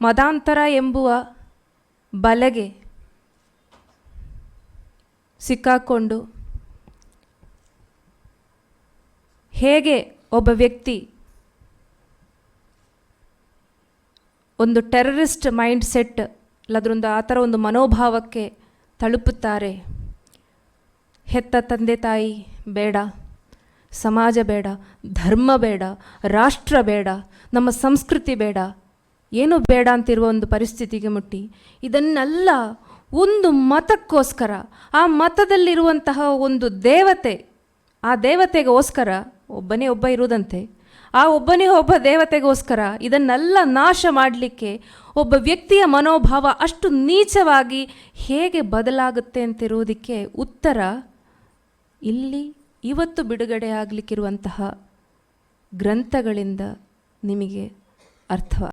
ಮದಾಂತರ ಎಂಬುವ ಬಲೆಗೆ ಸಿಕ್ಕಾಕೊಂಡು ಹೇಗೆ ಒಬ್ಬ ವ್ಯಕ್ತಿ ಒಂದು ಟೆರರಿಸ್ಟ್ ಮೈಂಡ್ ಸೆಟ್ ಅಲ್ಲದ್ರೊಂದು ಆ ಥರ ಒಂದು ಮನೋಭಾವಕ್ಕೆ ತಲುಪುತ್ತಾರೆ. ಹೆತ್ತ ತಂದೆ ತಾಯಿ ಬೇಡ, ಸಮಾಜ ಬೇಡ, ಧರ್ಮ ಬೇಡ, ರಾಷ್ಟ್ರ ಬೇಡ, ನಮ್ಮ ಸಂಸ್ಕೃತಿ ಬೇಡ ಏನು ಬೇಡ ಅಂತಿರುವ ಒಂದು ಪರಿಸ್ಥಿತಿಗೆ ಮುಟ್ಟಿ. ಇದನ್ನೆಲ್ಲ ಒಂದು ಮತಕ್ಕೋಸ್ಕರ, ಆ ಮತದಲ್ಲಿರುವಂತಹ ಒಂದು ದೇವತೆ, ಆ ದೇವತೆಗೋಸ್ಕರ ಒಬ್ಬನೇ ಒಬ್ಬ ಇರುವುದಂತೆ, ಆ ಒಬ್ಬನೇ ಒಬ್ಬ ದೇವತೆಗೋಸ್ಕರ ಇದನ್ನೆಲ್ಲ ನಾಶ ಮಾಡಲಿಕ್ಕೆ ಒಬ್ಬ ವ್ಯಕ್ತಿಯ ಮನೋಭಾವ ಅಷ್ಟು ನೀಚವಾಗಿ ಹೇಗೆ ಬದಲಾಗುತ್ತೆ ಅಂತಿರುವುದಕ್ಕೆ ಉತ್ತರ ಇಲ್ಲಿ ಇವತ್ತು ಬಿಡುಗಡೆ ಆಗಲಿಕ್ಕಿರುವಂತಹ ಗ್ರಂಥಗಳಿಂದ ನಿಮಗೆ ಅರ್ಥ